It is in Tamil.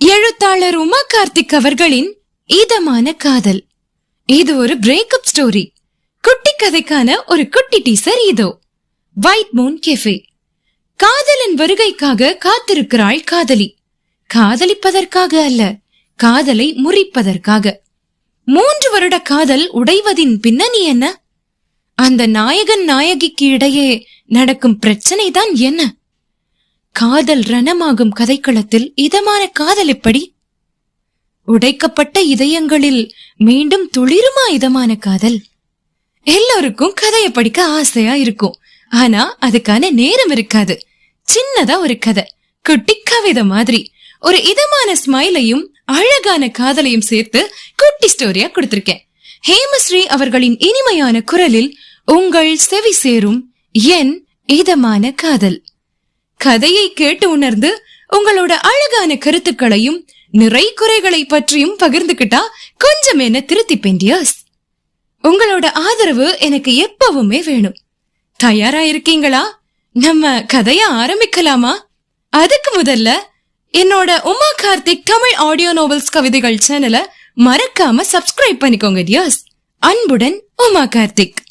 எழுத்தாளர் உமா கார்த்திக் அவர்களின் இதமான காதல். இது ஒரு பிரேக்கப் ஸ்டோரி குட்டி கதைக்கான ஒரு குட்டி டீசர் இதோ. வைட் மூன் கெஃபே காதலின் வருகைக்காக காத்திருக்கிறாள் காதலி. காதலிப்பதற்காக அல்ல காதலை முறிப்பதற்காக. மூன்று வருட காதல் உடைவதின் பின்னணி என்ன? அந்த நாயகன் நாயகிக்கு இடையே நடக்கும் பிரச்சனை தான் என்ன? காதல் ரணமாகும் கதைக்களத்தில் இதமான காதல் எப்படி? உடைக்கப்பட்ட இதயங்களில் மீண்டும் துளிருமா இதமான காதல்? எல்லோருக்கும் கதையை படிக்க ஆசையா இருக்கும். ஆனா அதுக்கான நேரம் இருக்காது. சின்னதா ஒரு கதை. குட்டி கவிதை மாதிரி. ஒரு இதமான ஸ்மைலையும் அழகான காதலையும் சேர்த்து குட்டி ஸ்டோரியா கொடுத்திருக்கேன். ஹேமஸ்ரீ அவர்களின் இனிமையான குரலில் உங்கள் செவி சேரும் என் இதமான காதல். கதையை கேட்டு உணர்ந்து உங்களோட அழகான கருத்துக்களையும் நிறை குறைகளை பற்றியும் பகிர்ந்துகிட்டா கொஞ்சம் என்ன திருத்திப்பேன் டியர்ஸ் உங்களோட ஆதரவு எனக்கு எப்பவுமே வேணும். தயாரா இருக்கீங்களா? நம்ம கதைய ஆரம்பிக்கலாமா? அதுக்கு முதல்ல என்னோட உமா கார்த்திக் தமிழ் ஆடியோ நோவல்ஸ் கவிதைகள் சேனலை மறக்காம சப்ஸ்கிரைப் பண்ணிக்கோங்க டியர்ஸ் அன்புடன் உமா கார்த்திக்.